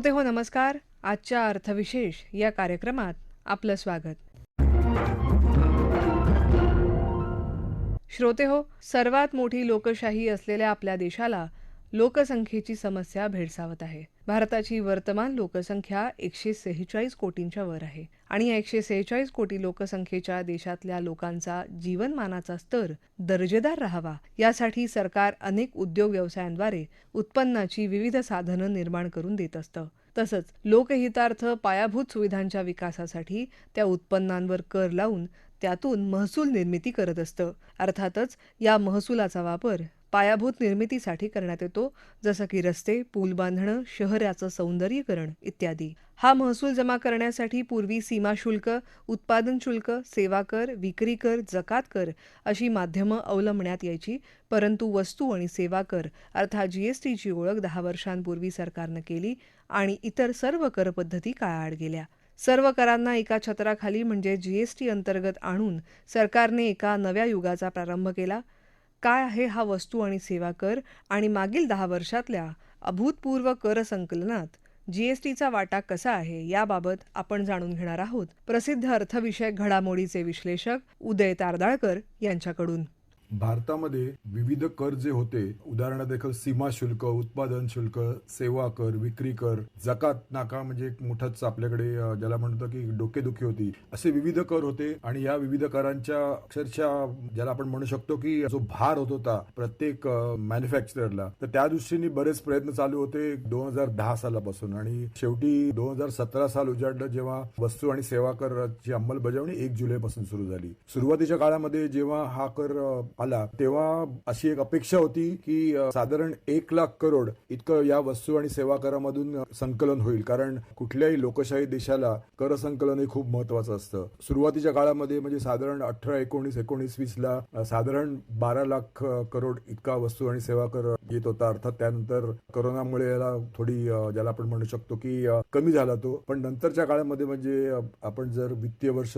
श्रोते हो नमस्कार. आजच्या अर्थविशेष या कार्यक्रमात आपलं स्वागत. श्रोते हो सर्वात मोठी लोकशाही असलेल्या आपल्या देशाला लोकसंख्येची समस्या भेडसावत आहे. भारताची वर्तमान लोकसंख्या एकशे सेहेचाळीस कोटींच्या वर आहे. आणि या एकशे सेहेचाळीस कोटी लोकसंख्येच्या देशातल्या लोकांचा जीवनमानाचा स्तर दर्जेदार राहावा यासाठी सरकार अनेक उद्योग व्यवसायांद्वारे उत्पन्नाची विविध साधनं निर्माण करून देत असतं. तसंच लोकहितार्थ पायाभूत सुविधांच्या विकासासाठी त्या उत्पन्नांवर कर लावून त्यातून महसूल निर्मिती करत असतं. अर्थातच या महसुलाचा वापर पायाभूत निर्मितीसाठी करण्यात येतो जसं की रस्ते पूल बांधणं शहराचं सौंदर्यीकरण इत्यादी. हा महसूल जमा करण्यासाठी पूर्वी सीमा शुल्क उत्पादन शुल्क सेवा कर विक्री कर जकात कर अशी माध्यमं अवलंबण्यात यायची परंतु वस्तू आणि सेवा कर अर्थात जीएसटीची ओळख दहा वर्षांपूर्वी सरकारनं केली आणि इतर सर्व करपद्धती काळाआड गेल्या. सर्व करांना एका छत्राखाली म्हणजे जीएसटी अंतर्गत आणून सरकारने एका नव्या युगाचा प्रारंभ केला. काय आहे हा वस्तू आणि सेवा कर आणि मागील दहा वर्षातल्या अभूतपूर्व कर संकलनात जीएसटीचा वाटा कसा आहे याबाबत आपण जाणून घेणार आहोत. प्रसिद्ध अर्थविषयक घडामोडीचे विश्लेषक उदय तारदाळकर यांच्याकडून. भारतामध्ये विविध कर जे होते उदाहरणादाखल सीमा शुल्क उत्पादन शुल्क सेवा कर विक्री कर जकात नाका म्हणजे एक मोठाच आपल्याकडे ज्याला म्हणतो की डोकेदुखी होती असे विविध कर होते. आणि या विविध करांच्या अक्षरशः ज्याला आपण म्हणू शकतो की जो भार होत होता प्रत्येक मॅन्युफॅक्चररला तर त्या दृष्टीने बरेच प्रयत्न चालू होते दोन हजार दहा सालापासून. आणि शेवटी दोन हजार सतरा साल उजाडलं जेव्हा वस्तू आणि सेवा कराची अंमलबजावणी एक जुलै पासून सुरू झाली. सुरुवातीच्या काळामध्ये जेव्हा हा कर आला. तेव्हा अशी एक अपेक्षा होती की साधारण एक लाख करोड इतकं या वस्तू आणि सेवा करामधून संकलन होईल. कारण कुठल्याही लोकशाही देशाला कर संकलन हे खूप महत्वाचं असतं. सुरुवातीच्या काळामध्ये म्हणजे साधारण अठरा एकोणीस एकोणीस वीस ला साधारण बारा लाख करोड इतका वस्तू आणि सेवा कर येत होता. अर्थात त्यानंतर करोनामुळे याला थोडी ज्याला आपण म्हणू शकतो की कमी झाला तो. पण नंतरच्या काळामध्ये म्हणजे आपण जर वित्तीय वर्ष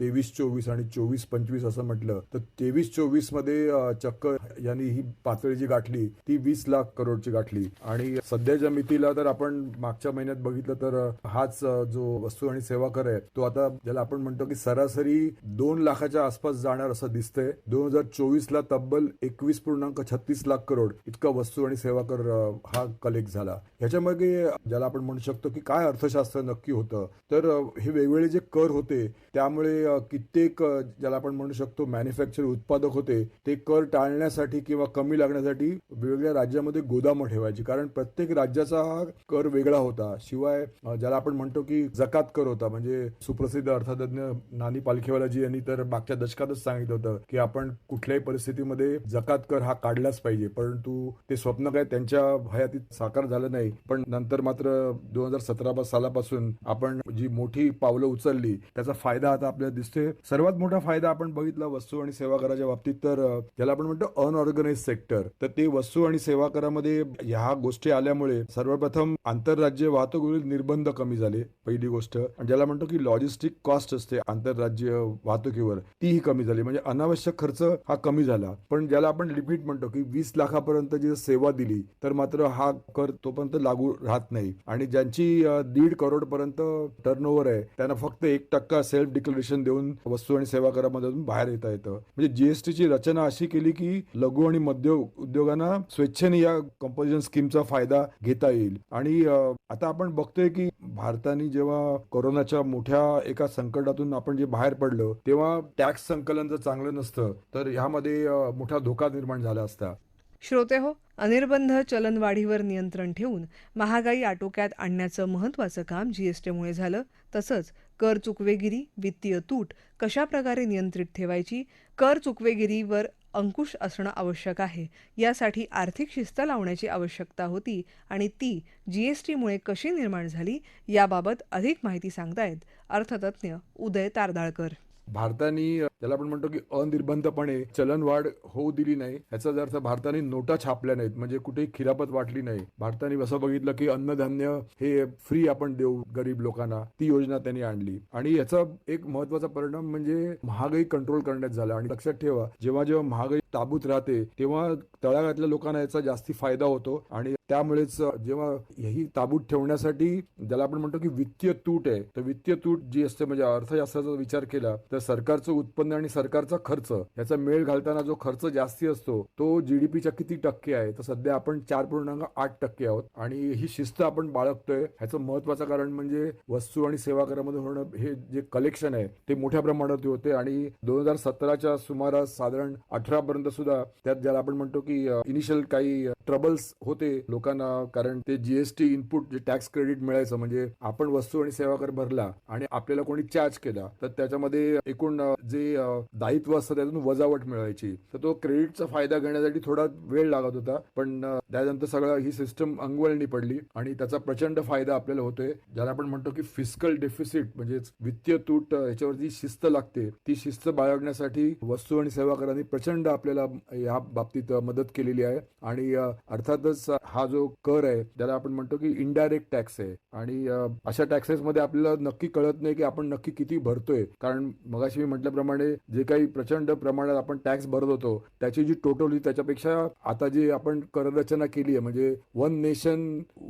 तेवीस चोवीस आणि चोवीस पंचवीस असं म्हटलं तर तेवीस चोवीसमध्ये चक्क यांनी ही पातळी जी गाठली ती वीस लाख करोडची गाठली. आणि सध्याच्या मितीला तर आपण मागच्या महिन्यात बघितलं तर हाच जो वस्तू आणि सेवा कर आहे तो आता ज्याला आपण म्हणतो की सरासरी दोन लाखाच्या आसपास जाणार असं दिसतंय. दोन हजार चोवीस ला तब्बल एकवीस पूर्णांक छत्तीस लाख करोड. इतका वस्तू आणि सेवा कर हा कलेक्ट झाला. ह्याच्यामागे ज्याला आपण म्हणू शकतो की काय अर्थशास्त्र नक्की होतं तर हे वेगवेगळे जे कर होते त्यामुळे कित्येक ज्याला आपण म्हणू शकतो मॅन्युफॅक्चर उत्पादक होते ते कर टाळण्यासाठी किंवा कमी लागण्यासाठी वेगवेगळ्या राज्यामध्ये गोदामं ठेवायची. कारण प्रत्येक राज्याचा हा कर वेगळा होता. शिवाय ज्याला आपण म्हणतो की जकात कर होता म्हणजे सुप्रसिद्ध अर्थतज्ञ नानी पालखेवालाजी यांनी तर मागच्या दशकातच सांगितलं होतं की आपण कुठल्याही परिस्थितीमध्ये जकात कर हा काढलाच पाहिजे. परंतु ते स्वप्न काय त्यांच्या हयातीत साकार झालं नाही. पण नंतर मात्र दोन हजार सतरा सालापासून आपण जी मोठी पावलं उचलली त्याचा फायदा आता आपल्याला दिसतोय. सर्वात मोठा फायदा आपण बघितला वस्तू आणि सेवा कराच्या बाबतीत तर ज्याला आपण म्हणतो अनऑर्गनाइज सेक्टर तर ते वस्तू आणि सेवा करामध्ये ह्या गोष्टी आल्यामुळे सर्वप्रथम आंतरराज्य वाहतुकीवरील निर्बंध कमी झाले पहिली गोष्ट. आणि ज्याला म्हणतो की लॉजिस्टिक कॉस्ट असते आंतरराज्य वाहतुकीवर तीही कमी झाली. म्हणजे अनावश्यक खर्च हा कमी झाला. पण ज्याला आपण लिमिट म्हणतो की वीस लाखापर्यंत जी सेवा दिली तर मात्र हा कर तोपर्यंत लागू राहत नाही. आणि ज्यांची दीड करोड पर्यंत टर्नओव्हर आहे त्यांना फक्त एक टक्का सेल्फ डिक्लेरेशन देऊन वस्तू आणि सेवा करामधून बाहेर येता येतं. म्हणजे जीएसटीची रचना अशी केली की लघु आणि मध्य उद्योगांना स्वेच्छेने या कंपोजिशन स्कीमचा फायदा घेता येईल. आणि आता आपण बघतोय की भारताने जेव्हा कोरोनाच्या मोठ्या एका संकटातून आपण जे बाहेर पडलो तेव्हा टॅक्स संकलन जर चांगलं नसतं तर ह्यामध्ये मोठा धोका निर्माण झाला असता. श्रोते हो अनिर्बंध चलनवाढीवर नियंत्रण ठेवून महागाई आटोक्यात आणण्याचं महत्त्वाचं काम जीएसटीमुळे झालं. तसंच कर चुकवेगिरी वित्तीय तूट कशा प्रकारे नियंत्रित ठेवायची कर चुकवेगिरीवर अंकुश असणं आवश्यक आहे यासाठी आर्थिक शिस्त लावण्याची आवश्यकता होती आणि ती जीएसटीमुळे कशी निर्माण झाली याबाबत अधिक माहिती सांगतायत अर्थतज्ञ उदय तारदाळकर. भारताने त्याला आपण म्हणतो की अनिर्बंधपणे चलनवाढ होऊ दिली नाही याचा अर्थ भारताने नोटा छापल्या नाहीत म्हणजे कुठेही खिरापत वाटली नाही. भारताने असं बघितलं की अन्नधान्य हे फ्री आपण देऊ गरीब लोकांना ती योजना त्यांनी आणली. आणि याचा एक महत्त्वाचा परिणाम म्हणजे महागाई कंट्रोल करण्यात झाला. आणि लक्षात ठेवा जेव्हा जेव्हा महागाई ताबूत राहते तेव्हा तळागातल्या लोकांना याचा जास्ती फायदा होतो. आणि त्यामुळेच जेव्हा ही ताबूत ठेवण्यासाठी ज्याला आपण म्हणतो की वित्तीय तूट आहे तर वित्तीय तूट जी असते म्हणजे अर्थशास्त्राचा विचार केला तर सरकारचं उत्पन्न आणि सरकारचा खर्च याचा मेळ घालताना जो खर्च जास्ती असतो तो जीडीपीच्या किती टक्के आहे? तर सध्या आपण चार पूर्णांक आठ टक्के आहोत. आणि ही शिस्त आपण बाळगतोय. ह्याचं महत्वाचं कारण म्हणजे वस्तू आणि सेवा करामध्ये होणं हे जे कलेक्शन आहे ते मोठ्या प्रमाणात होते. आणि दोन हजार सतराच्या सुमारास साधारण अठरा पर्यंत सुद्धा त्यात ज्याला आपण म्हणतो की इनिशियल काही ट्रबल्स होते लोकांना कारण ते जीएसटी इनपुट जे टॅक्स क्रेडिट मिळायचं म्हणजे आपण वस्तू आणि सेवा कर भरला आणि आपल्याला कोणी चार्ज केला तर त्याच्यामध्ये एकूण जे दायित्व असतं त्यातून वजावट मिळायची. तर तो क्रेडिटचा फायदा घेण्यासाठी थोडा वेळ लागत होता पण त्यानंतर सगळं ही सिस्टम अंगवळणी पडली आणि त्याचा प्रचंड फायदा आपल्याला होतोय ज्याला आपण म्हणतो की फिजिकल डेफिसिट म्हणजेच वित्तीय तूट याच्यावरती शिस्त लागते. ती शिस्त बाळगण्यासाठी वस्तू आणि सेवा करांनी प्रचंड आपल्याला या बाबतीत मदत केलेली आहे. आणि अर्थातच हा जो कर आहे त्याला आपण म्हणतो की इनडायरेक्ट टॅक्स आहे. आणि अशा टॅक्सेस मध्ये आपल्याला नक्की कळत नाही की आपण नक्की किती भरतोय. कारण मगाशी मी म्हटल्याप्रमाणे जे काही प्रचंड प्रमाणात आपण टॅक्स भरत होतो त्याची जी टोटल त्याच्यापेक्षा आता जी आपण कररचना केली आहे म्हणजे वन नेशन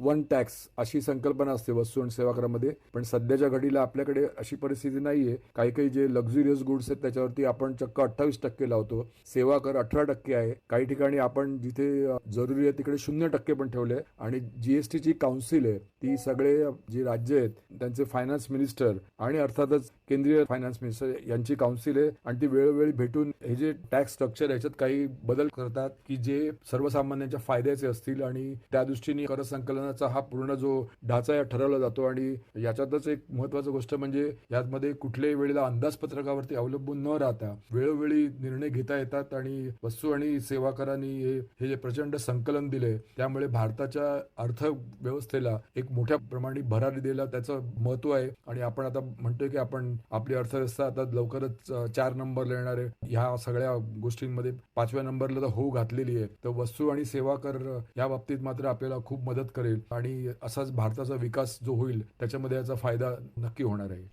वन टॅक्स अशी संकल्पना असते वस्तू आणि सेवा करामध्ये. पण सध्याच्या घडीला आपल्याकडे अशी परिस्थिती नाहीये. काही काही जे लक्झुरियस गुड्स आहेत त्याच्यावरती आपण चक्क अठ्ठावीस टक्के लावतो. सेवा कर अठरा टक्के आहे. काही ठिकाणी आपण जिथे जरुरी आहे तिकडे शून्य टक्के पण ठेवले आणि जीएसटीची काउन्सिल आहे ती सगळे जी राज्य आहेत त्यांचे फायनान्स मिनिस्टर आणि अर्थातच केंद्रीय फायनान्स मिनिस्टर यांची काउन्सिल आहे. आणि ती वेळोवेळी भेटून हे जे टॅक्स स्ट्रक्चर याच्यात काही बदल करतात की जे सर्वसामान्यांच्या फायद्याचे असतील आणि त्या दृष्टीने कर संकलनाचा हा पूर्ण जो ढाचा या ठरवला जातो. आणि याच्यातच एक महत्वाची गोष्ट म्हणजे यामध्ये कुठल्याही वेळेला अंदाजपत्रकावरती अवलंबून न राहता वेळोवेळी निर्णय घेता येतात. आणि वस्तू आणि सेवा करांनी हे हे जे प्रचंड संकलन दिले त्यामुळे भारताच्या अर्थव्यवस्थेला एक मोठ्या प्रमाणे भरारी दिला त्याचं महत्त्व आहे. आणि आपण आता म्हणतोय की आपण आपली अर्थव्यवस्था आता लवकरच चार नंबरला येणार आहे. ह्या सगळ्या गोष्टींमध्ये पाचव्या नंबरला तर होऊ घातलेली आहे. तर वस्तू आणि सेवा कर या बाबतीत मात्र आपल्याला खूप मदत करेल. आणि असाच भारताचा विकास जो होईल त्याच्यामध्ये याचा फायदा नक्की होणार आहे.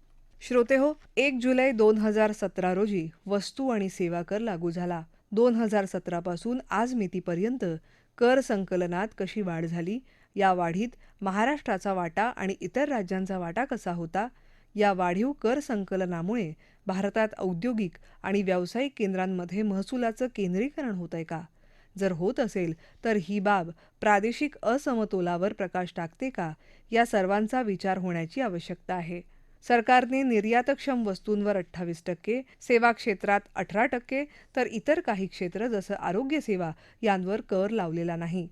श्रोते हो एक जुलै दोन हजार सतरा रोजी वस्तू आणि सेवा कर लागू झाला. दोन हजार सतरा पासून आज मितीपर्यंत कर संकलनात कशी वाढ झाली? या वाढीत महाराष्ट्राचा वाटा आणि इतर राज्यांचा वाटा कसा होता? या वाढीव कर संकलनामुळे भारतात औद्योगिक आणि व्यावसायिक केंद्रांमध्ये महसुलाचं केंद्रीकरण होत आहे का? जर होत असेल तर ही बाब प्रादेशिक असमतोलावर प्रकाश टाकते का? या सर्वांचा विचार होण्याची आवश्यकता आहे. सरकारने निर्यातक्षम वस्तूंवर अठ्ठावीस टक्के सेवा क्षेत्रात अठरा टक्के तर इतर काही क्षेत्र जसं आरोग्यसेवा यांवर कर लावलेला नाही.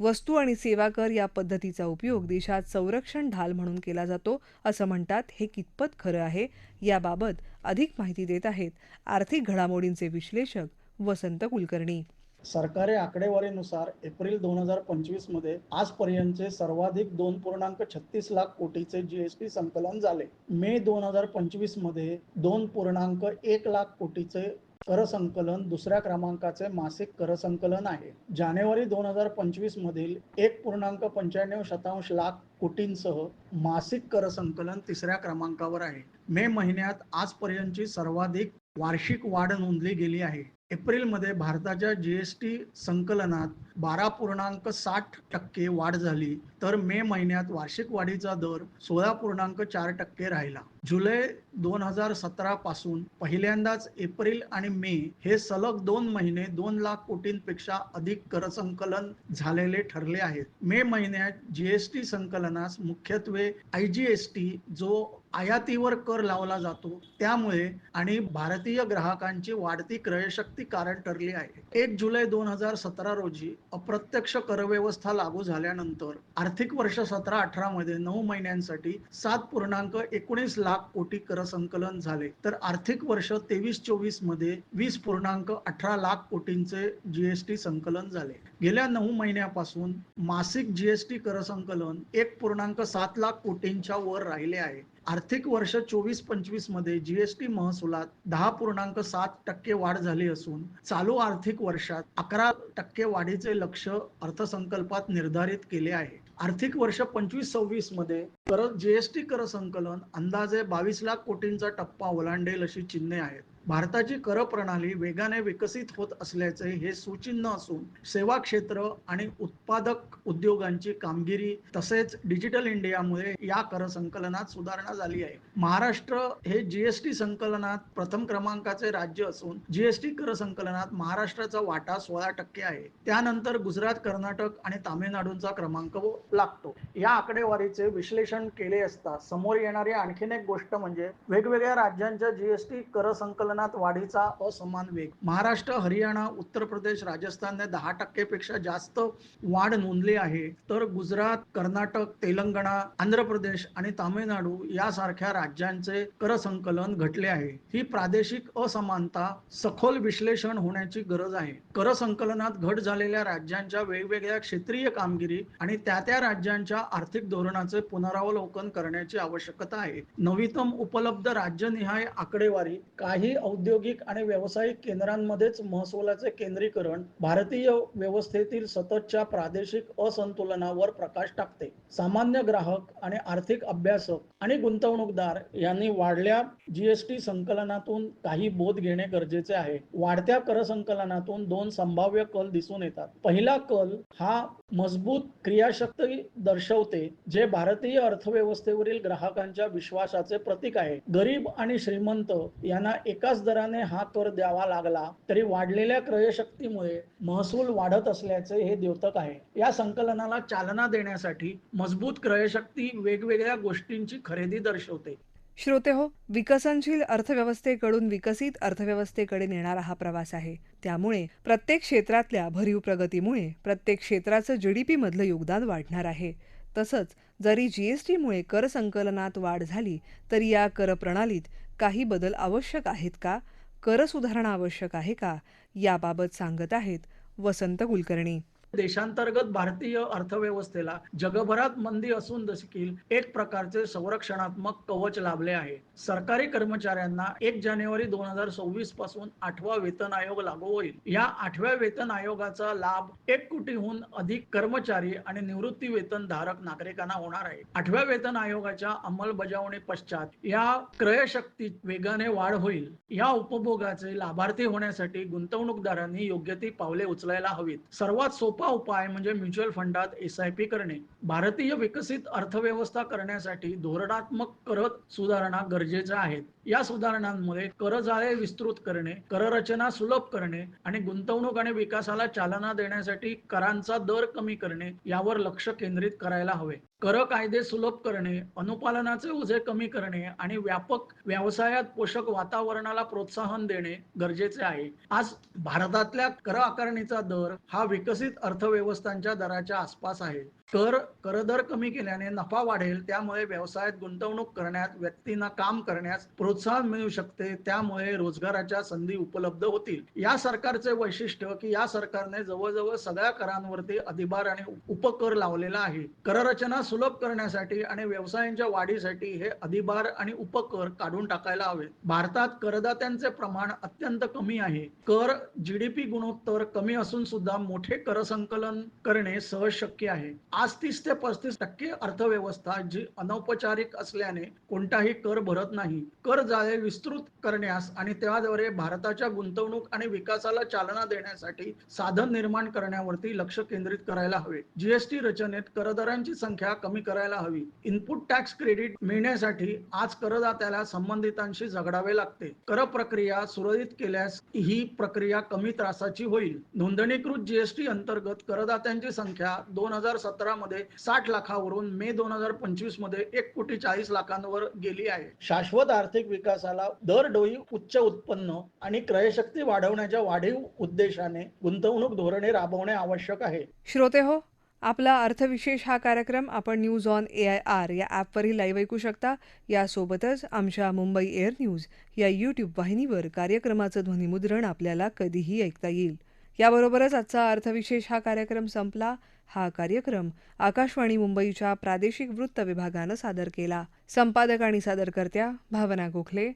वस्तू आणि सेवा कर या पद्धतीचा उपयोग देशात संरक्षण ढाल म्हणून केला जातो असं म्हणतात हे कितपत खरं आहे याबाबत अधिक माहिती देत आहेत आर्थिक घडामोडींचे विश्लेषक वसंत कुलकर्णी. सरकारी आकडेवारीनुसार एप्रिल दोन हजार पंचवीसमध्ये आजपर्यंतचे सर्वाधिक दोन पूर्णांक छत्तीस लाख कोटीचे जीएसटी संकलन झाले. मे दोन हजार पंचवीसमध्ये दोन पूर्णांक एक लाख कोटीचे कर संकलन दुसऱ्या क्रमांकाचे मासिक कर संकलन आहे. जानेवारी दोन हजार पंचवीस मधील एक पूर्णांक पंच्याण्णव शतांश लाख कोटींसह मासिक कर संकलन तिसऱ्या क्रमांकावर आहे. मे महिन्यात आजपर्यंतची सर्वाधिक वार्षिक वाढ नोंदली गेली आहे. एप्रिलमध्ये भारताच्या जी एस टी संकलनात बारा पूर्णांक साठ टक्के वाढ झाली तर मे महिन्यात वार्षिक वाढीचा दर सोळा पूर्णांक चार टक्के राहिला. जुलै दोन हजार सतरा पासून पहिल्यांदाच एप्रिल आणि मे हे सलग दोन महिने दोन लाख कोटींपेक्षा अधिक कर संकलन झालेले ठरले आहेत. मे महिन्यात जीएसटी संकलनास मुख्यत्वे आय जी एस टी जो आयातीवर कर लावला जातो. त्यामुळे आणि भारतीय ग्राहकांची वाढती क्रयशक्ती कारण ठरली आहे. एक जुलै दोन हजार सतरा रोजी अप्रत्यक्ष करव्यवस्था लागू झाल्यानंतर आर्थिक वर्ष सतरा अठरा मध्ये नऊ महिन्यांसाठी सात पूर्णांक एकोणीस लाख कोटी कर संकलन झाले. तर आर्थिक वर्ष तेवीस चोवीसमध्ये वीस पूर्णांक अठरा लाख कोटींचे जीएसटी संकलन झाले. गेल्या नऊ महिन्यापासून मासिक जीएसटी कर संकलन एक पूर्णांक सात लाख कोटींच्या वर राहिले आहे. आर्थिक वर्ष चोवीस पंचवीसमध्ये जीएसटी महसुलात दहा पूर्णांक सात टक्के वाढ झाली असून चालू आर्थिक वर्षात अकरा टक्के वाढीचे लक्ष अर्थसंकल्पात निर्धारित केले आहे. आर्थिक वर्ष पंचवीस सव्वीसमध्ये कर जीएसटी कर संकलन अंदाजे बावीस लाख कोटींचा टप्पा ओलांडेल अशी चिन्हे आहेत. भारताची कर प्रणाली वेगाने विकसित होत असल्याचे हे सूचिन्ह असून सेवा क्षेत्र आणि उत्पादक उद्योगांची कामगिरी तसेच डिजिटल इंडियामुळे या कर संकलनात सुधारणा झाली आहे. महाराष्ट्र हे जीएसटी संकलनात प्रथम क्रमांकाचे राज्य असून जीएसटी कर संकलनात महाराष्ट्राचा वाटा सोळा टक्के आहे. त्यानंतर गुजरात कर्नाटक आणि तामिळनाडूचा क्रमांक लागतो. या आकडेवारीचे विश्लेषण केले असता समोर येणारी आणखीन एक गोष्ट म्हणजे वेगवेगळ्या राज्यांच्या जीएसटी कर संकलन संकलनात वाढीचा असमान वेग. महाराष्ट्र हरियाणा उत्तर प्रदेश राजस्थानने दहा टक्केपेक्षा जास्त वाढ नोंदली आहे. तर गुजरात कर्नाटक तेलंगणा आंध्र प्रदेश आणि तामिळनाडू यासारख्या राज्यांचे कर संकलन घटले आहे. ही प्रादेशिक असमानता सखोल विश्लेषण होण्याची गरज आहे. कर संकलनात घट झालेल्या राज्यांच्या वेगवेगळ्या क्षेत्रीय कामगिरी आणि त्या त्या राज्यांच्या आर्थिक धोरणाचे पुनरावलोकन करण्याची आवश्यकता आहे. नवीनतम उपलब्ध राज्यनिहाय आकडेवारी काही औद्योगिक आणि व्यावसायिक केंद्रांमध्येच महसुलाचे केंद्रीकरण भारतीय व्यवस्थेतील सततच्या प्रादेशिक असंतुलनावर प्रकाश टाकते. सामान्य ग्राहक आणि आर्थिक अभ्यासक आणि गुंतवणूकदार यांनी वाढल्या जीएसटी संकलनातून काही बोध घेणे गरजेचे आहे. वाढत्या कर संकलनातून दोन संभाव्य कल दिसून येतात. पहिला कल हा मजबूत क्रियाशक्ती दर्शवते जे भारतीय अर्थव्यवस्थेवरील ग्राहकांच्या विश्वासाचे प्रतीक आहे. गरीब आणि श्रीमंत यांना एका एकाच दराने हा कर द्यावा लागला तरी वाढलेल्या क्रयशक्तीमुळे महसूल वाढत असल्याचे हे द्योतक आहे. या संकलनाला चालना देण्यासाठी मजबूत क्रयशक्ती वेगवेगळ्या गोष्टींची खरेदी दर्शवते. श्रोते हो विकसनशील अर्थव्यवस्थेकडून विकसित अर्थव्यवस्थेकडे नेणारा हा प्रवास आहे. त्यामुळे प्रत्येक क्षेत्रातल्या भरीव प्रगतीमुळे प्रत्येक क्षेत्राचं जीडीपी मधलं योगदान वाढणार आहे. तसंच जरी जीएसटीमुळे कर संकलनात वाढ झाली तरी या कर प्रणालीत काही बदल आवश्यक आहेत का? कर सुधारणा आवश्यक आहे का? याबाबत सांगत आहेत वसंत कुलकर्णी. देशांतर्गत भारतीय अर्थव्यवस्थेला जगभरात मंदी असून देखील एक प्रकारचे संरक्षणात्मक कवच लाभले आहे. सरकारी कर्मचाऱ्यांना एक जानेवारी दोन हजार सव्वीसपासून आठवा वेतन आयोग लागू होईल. या आठव्या वेतन आयोगाचा लाभ एक कोटीहून अधिक कर्मचारी आणि निवृत्ती वेतन धारक नागरिकांना होणार आहे. आठव्या वेतन आयोगाच्या अंमलबजावणी पश्चात या क्रयशक्तीत वेगाने वाढ होईल. या उपभोगाचे लाभार्थी होण्यासाठी गुंतवणूकदारांनी योग्य ती पावले उचलायला हवीत. सर्वात सोपं उपाय म्हणजे म्युच्युअल फंडात एस आय पी करणे. भारतीय विकसित अर्थव्यवस्था करण्यासाठी धोरणात्मक कर सुधारणा गरजेच्या आहेत. या सुधारणांमुळे करजाळे विस्तृत करणे कररचना सुलभ करणे आणि गुंतवणूक आणि विकासाला चालना देण्यासाठी करांचा दर कमी करणे यावर लक्ष केंद्रित करायला हवे. कर कायदे सुलभ करणे अनुपालनाचे ओझे कमी करणे आणि व्यापक व्यवसायात पोषक वातावरणाला प्रोत्साहन देणे गरजेचे आहे. आज भारतातल्या कर आकारणीचा दर हा विकसित अर्थव्यवस्थांच्या दराच्या आसपास आहे. कर करदर कमी केल्याने नफा वाढेल त्यामुळे व्यवसायात गुंतवणूक करण्यात व्यक्तींना काम करण्यास प्रोत्साहन मिळू शकते त्यामुळे रोजगाराच्या संधी उपलब्ध होतील. या सरकारचे वैशिष्ट्य की या सरकारने जवळजवळ सगळ्या करांवरती अधिभार आणि उपकर लावलेला आहे. कररचना सुलभ करण्यासाठी आणि व्यवसायांच्या वाढीसाठी हे अधिभार आणि उपकर काढून टाकायला हवे. भारतात करदात्यांचे प्रमाण अत्यंत कमी आहे. कर जीडीपी गुणोत्तर कमी असून सुद्धा मोठे कर संकलन करणे सहज शक्य आहे. आज तीस ते पस्तीस टक्के अर्थव्यवस्था जी अनौपचारिक असल्याने कोणताही कर भरत नाही. कर जाळे विस्तृत करण्यास आणि त्याद्वारे भारताच्या गुंतवणूक आणि विकासाला चालना देण्यासाठी साधन निर्माण करण्यावरती लक्ष केंद्रित करायला हवे. जीएसटी रचनेत करदारांची संख्या कमी करायला हवी. इनपुट टॅक्स क्रेडिट मिळण्यासाठी आज करदात्याला संबंधितांशी झगडावे लागते. कर प्रक्रिया सुरळीत केल्यास ही प्रक्रिया कमी त्रासाची होईल. नोंदणीकृत जीएसटी अंतर्गत करदात्यांची संख्या दोन हजार सतरा मध्ये साठ लाखावरून मे दोन हजार पंचवीसमध्ये एक कोटी चाळीस लाखांवर गेली आहे. शाश्वत आर्थिक विकासाला दरडोई उच्च उत्पन्न आणि क्रयशक्ती वाढवण्याच्या वाढीव उद्देशाने गुंतवणूक धोरणे राबवणे आवश्यक आहे. श्रोते हो आपला अर्थविशेष हा कार्यक्रम आपण news on A I R या ॲपवरही लाईव्ह ऐकू शकता. यासोबतच आमच्या मुंबई एअर न्यूज या यूट्यूब वाहिनीवर कार्यक्रमाचं ध्वनिमुद्रण आपल्याला कधीही ऐकता येईल. याबरोबरच आजचा अर्थविशेष हा कार्यक्रम संपला. हा कार्यक्रम आकाशवाणी मुंबईच्या प्रादेशिक वृत्त विभागानं सादर केला. संपादक आणि सादरकर्त्या भावना गोखले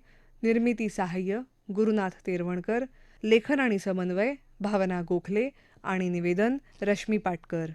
निर्मिती सहाय्य गुरुनाथ तेरवणकर लेखन आणि समन्वय भावना गोखले आणि निवेदन रश्मी पाटकर.